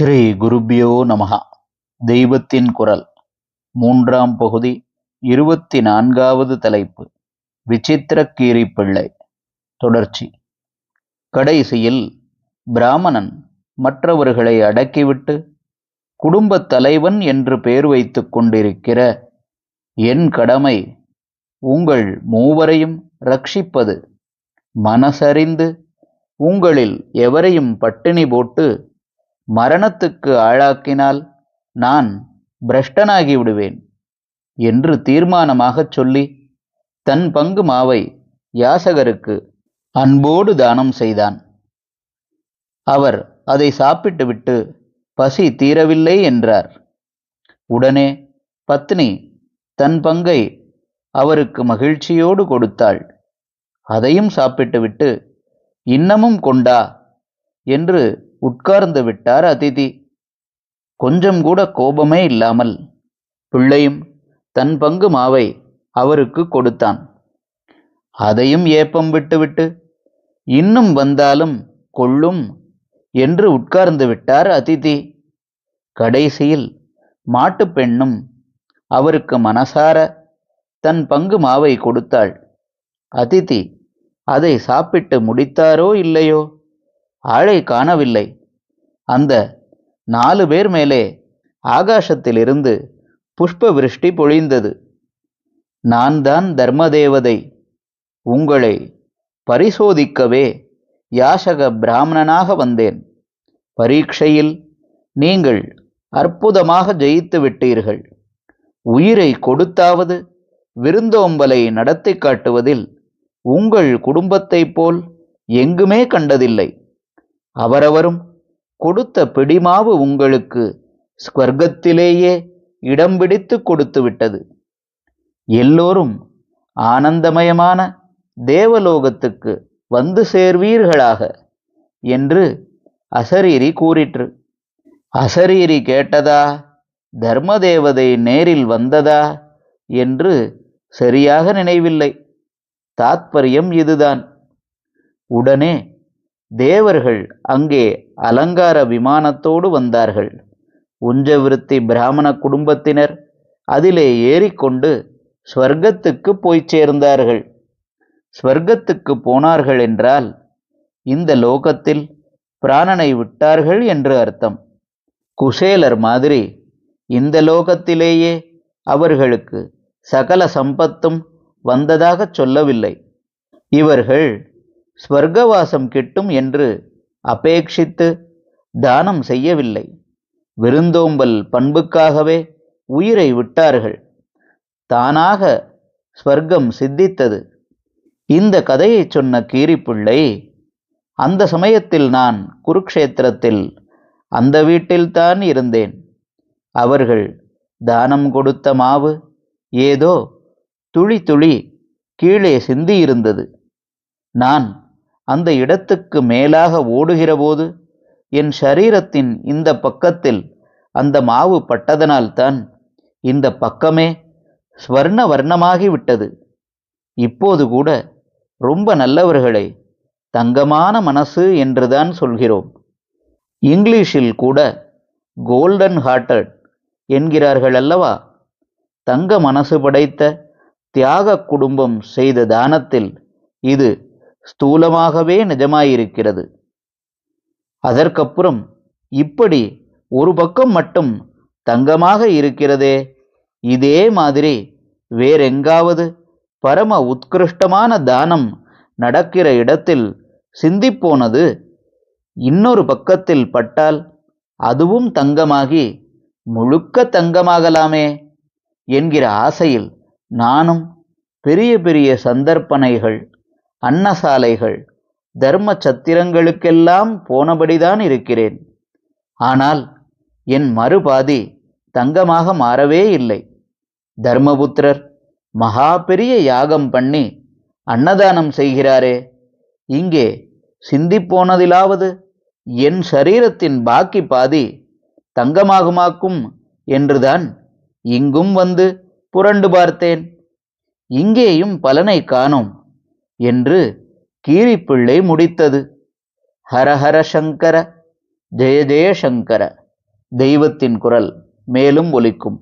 ஸ்ரீ குருபியோ நமஹ. தெய்வத்தின் குரல். மூன்றாம் பகுதி இருபத்தி நான்காவது தலைப்பு விசித்திரக்கீரி பிள்ளை. தொடர்ச்சி. கடைசியில் பிராமணன் மற்றவர்களை அடக்கிவிட்டு குடும்பத் தலைவன் என்று பெயர் வைத்து கொண்டிருக்கிற என் கடமை உங்கள் மூவரையும் ரட்சிப்பது. மனசறிந்து உங்களில் எவரையும் பட்டினி போட்டு மரணத்துக்கு ஆளாக்கினால் நான் பிரஷ்டனாகி விடுவேன் என்று தீர்மானமாகச் சொல்லி தன் பங்கு மாவை யாசகருக்கு அன்போடு தானம் செய்தான். அவர் அதை சாப்பிட்டுவிட்டு பசி தீரவில்லை என்றார். உடனே பத்னி தன் பங்கை அவருக்கு மகிழ்ச்சியோடு கொடுத்தாள். அதையும் சாப்பிட்டுவிட்டு இன்னமும் கொண்டா என்று உட்கார்ந்து விட்டார் அதிதி. கொஞ்சம் கூட கோபமே இல்லாமல் பிள்ளையும் தன் பங்கு மாவை அவருக்கு கொடுத்தான். அதையும் ஏப்பம் விட்டுவிட்டு இன்னும் வந்தாலும் கொள்ளும் என்று உட்கார்ந்து விட்டார் அதிதி. கடைசியில் மாட்டுப் பெண்ணும் அவருக்கு மனசார தன் பங்கு மாவை கொடுத்தாள். அதிதி அதை சாப்பிட்டு முடித்தாரோ இல்லையோ? ஆளை காணவில்லை. அந்த நாலு பேர் மேலே ஆகாசத்திலிருந்து புஷ்ப விருஷ்டி பொழிந்தது. நான் தான் தர்மதேவதை. உங்களை பரிசோதிக்கவே யாசக பிராமணனாக வந்தேன். பரீட்சையில் நீங்கள் அற்புதமாக ஜெயித்து விட்டீர்கள். உயிரை கொடுத்தாவது விருந்தோம்பலை நடத்தி காட்டுவதில் உங்கள் குடும்பத்தைப் போல் எங்குமே கண்டதில்லை. அவரவரும் கொடுத்த பிடிமாவு உங்களுக்கு ஸ்வர்க்கத்திலேயே இடம் பிடித்து கொடுத்து விட்டது. எல்லோரும் ஆனந்தமயமான தேவலோகத்துக்கு வந்து சேர்வீர்களாக என்று அசரீரி கூறிற்று. அசரீரி கேட்டதா? தர்மதேவதை நேரில் வந்ததா? என்று சரியாக நினைவில்லை. தாத்பரியம் இதுதான். உடனே தேவர்கள் அங்கே அலங்கார விமானத்தோடு வந்தார்கள். உஞ்சவிருத்தி பிராமண குடும்பத்தினர் அதிலே ஏறிக்கொண்டு ஸ்வர்க்கத்துக்கு போய்ச் சேர்ந்தார்கள். ஸ்வர்க்கத்துக்கு போனார்கள் என்றால் இந்த லோகத்தில் பிராணனை விட்டார்கள் என்று அர்த்தம். குசேலர் மாதிரி இந்த லோகத்திலேயே அவர்களுக்கு சகல சம்பத்தும் வந்ததாகச் சொல்லவில்லை. இவர்கள் ஸ்வர்க்கவாசம் கிட்டும் என்று அபேட்சித்து தானம் செய்யவில்லை. விருந்தோம்பல் பண்புக்காகவே உயிரை விட்டார்கள். தானாக ஸ்வர்க்கம் சித்தித்தது. இந்த கதையை சொன்ன கீரிப்பிள்ளை அந்த சமயத்தில் நான் குருக்ஷேத்திரத்தில் அந்த வீட்டில்தான் இருந்தேன். அவர்கள் தானம் கொடுத்த மாவு ஏதோ துளி துளி கீழே சிந்தியிருந்தது. நான் அந்த இடத்துக்கு மேலாக ஓடுகிறபோது என் சரீரத்தின் இந்த பக்கத்தில் அந்த மாவு பட்டதனால்தான் இந்த பக்கமே ஸ்வர்ண வர்ணமாகிவிட்டது இப்போது கூட ரொம்ப நல்லவர்களே தங்கமான மனசு என்றுதான் சொல்கிறோம். இங்கிலீஷில் கூட கோல்டன் ஹார்ட்டட் என்கிறார்கள் அல்லவா தங்க மனசு படைத்த தியாக குடும்பம் செய்த தானத்தில் இது ஸ்தூலமாகவே நிஜமாயிருக்கிறது. அதற்கப்புறம் இப்படி ஒரு பக்கம் மட்டும் தங்கமாக இருக்கிறதே இதே மாதிரி வேறெங்காவது பரம உத்கிருஷ்டமான தானம் நடக்கிற இடத்தில் சிந்திப்போனது இன்னொரு பக்கத்தில் பட்டால் அதுவும் தங்கமாகி முழுக்க தங்கமாகலாமே என்கிற ஆசையில் நானும் பெரிய பெரிய சந்தர்ப்பனைகள் அன்னசாலைகள் தர்ம சத்திரங்களுக்கெல்லாம் போனபடிதான் இருக்கிறேன். ஆனால் என் மறுபாதி தங்கமாக மாறவே இல்லை. தர்மபுத்திரர் மகா பெரிய யாகம் பண்ணி அன்னதானம் செய்கிறாரே இங்கே சிந்திப்போனதிலாவது என் சரீரத்தின் பாக்கி பாதி தங்கமாகுமாக்கும் என்றுதான் இங்கும் வந்து புரண்டு பார்த்தேன். இங்கேயும் பலனை காணோம். என்று கீரிப்பிள்ளை முடித்தது. ஹரஹர சங்கர ஜெய ஜெய சங்கர தெய்வத்தின் குரல் மேலும் ஒலிக்கும்.